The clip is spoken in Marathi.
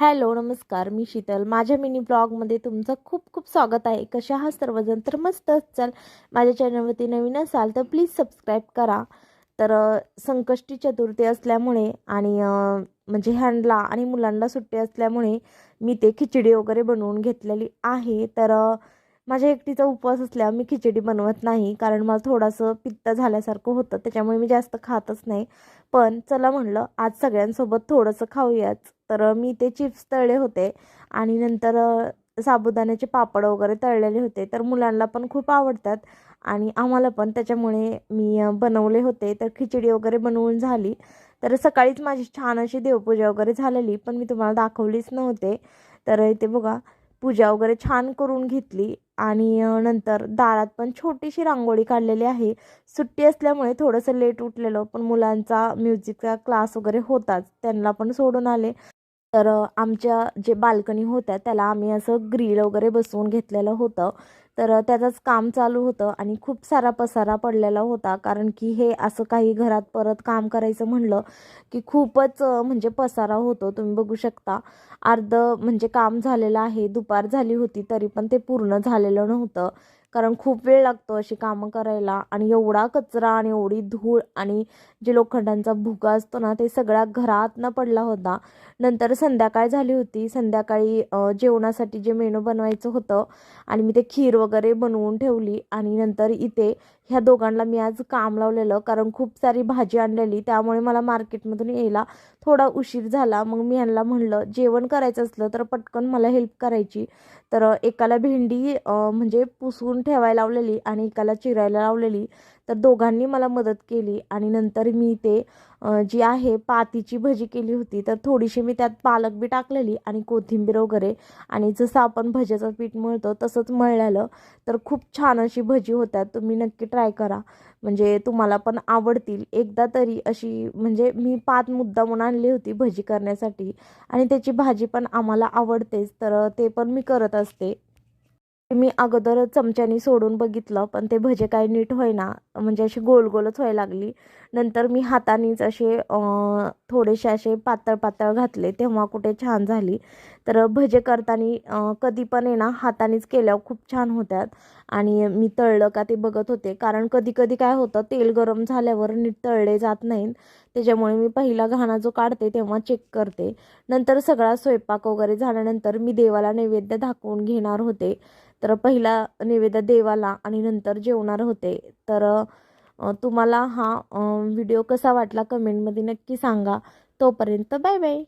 हॅलो नमस्कार मी शीतल. माझ्या मिनी ब्लॉगमध्ये तुमचं खूप खूप स्वागत आहे. कशा आहात सर्वजण? तर मस्त असाल माझ्या चॅनलवरती नवीन असाल तर प्लीज सबस्क्राईब करा. तर संकष्टी चतुर्थी असल्यामुळे आणि म्हणजे ह्यांडला आणि मुलांना सुट्टी असल्यामुळे मी ते खिचडी वगैरे बनवून घेतलेली आहे. तर माझ्या एकटीचा उपवास असल्यावर मी खिचडी बनवत नाही कारण मला थोडंसं पित्त झाल्यासारखं होतं त्याच्यामुळे मी जास्त खातच नाही. पण चला म्हणलं आज सगळ्यांसोबत थोडंसं खाऊयाच. तर मी ते चिप्स तळले होते आणि नंतर साबुदाण्याचे पापड वगैरे तळलेले होते. तर मुलांना पण खूप आवडतात आणि आम्हाला पण त्याच्यामुळे मी बनवले होते. तर खिचडी वगैरे बनवून झाली. तर सकाळीच माझी छान अशी देवपूजा वगैरे झालेली पण मी तुम्हाला दाखवलीच नव्हते. तर इथे बघा पूजा वगैरे छान करून घेतली. आणि नंतर दारात पण छोटीशी रांगोळी काढलेली आहे. सुट्टी असल्यामुळे थोडंसं लेट उठलेलं पण मुलांचा म्युझिकचा क्लास वगैरे होताच. त्यांना पण सोडून आले. तर आमच्या जे बाल्कनी होत्या त्याला आम्ही असं ग्रिल वगैरे बसवून घेतलेलं होतं. तर त्याचंच काम चालू होतं आणि खूप सारा पसारा पडलेला होता. कारण की हे असं काही घरात परत काम करायचं म्हणलं की खूपच म्हणजे पसारा होतो. तुम्ही बघू शकता. अर्ध म्हणजे काम झालेलं आहे. दुपार झाली होती तरी पण ते पूर्ण झालेलं नव्हतं. कारण खूप वेळ लागतो अशी कामं करायला आणि एवढा कचरा आणि एवढी धूळ आणि जे लोखंडांचा भुगा असतो ना ते सगळ्या घरातनं पडला होता. नंतर संध्याकाळ झाली होती. संध्याकाळी जेवणासाठी जे मेनू बनवायचं होतं आणि मी ते खीर वगैरे बनवून ठेवली आणि नंतर इथे ह्या दोघांना मी आज काम लावलेलं कारण खूप सारी भाजी आणलेली. त्यामुळे मला मार्केटमधून यायला थोडा उशीर झाला. मग मी ह्यांना म्हणलं जेवण करायचं असलं तर पटकन मला हेल्प करायची. तर एकाला भेंडी म्हणजे पुसून ठेवायला लावलेली आणि एकाला चिरायला लावलेली तर दोघांनी मला मदत केली आणि नंतर मी ते जी आहे पातीची भजी केली होती तर थोडीशी मी त्यात पालक बी टाकलेली आणि कोथिंबीर वगैरे आणि जसं आपण भज्याचं पीठ मळतो तसंच मळलेलं तर खूप छान अशी भजी होत्या तुम्ही नक्की ट्राय करा. म्हणजे तुम्हाला पण आवडतील. एकदा तरी अशी म्हणजे मी पात मुद्दामून आणली होती भजी करण्यासाठी आणि त्याची भाजी पण आम्हाला आवडतेच तर ते पण मी करत असते. मी अगोदर चमच्यानी सोडून बघितलं पण ते भजे काय नीट होईना. म्हणजे अशी गोल गोलच व्हायला लागली. नंतर मी हातानेच असे थोडेसे असे पातळ पातळ घातले. तेव्हा कुठे छान झाली. तर भजे करताना कधी पण आहे ना हातानेच केल्यावर खूप छान होत्यात. आणि मी तळलं का ते बघत होते. कारण कधी कधी काय होतं तेल गरम झाल्यावर नीट तळले जात नाहीत. त्याच्यामुळे मी पहिला घाणा जो काढते तेव्हा चेक करते. नंतर सगळा स्वयंपाक वगैरे झाल्यानंतर मी देवाला नैवेद्य दाखवून घेणार होते. तर पहिला नैवेद्य देवाला आणि नंतर जेवणार होते. तर तुम्हाला हा व्हिडिओ कसा वाटला कमेंटमध्ये नक्की सांगा. तोपर्यंत बाय बाय.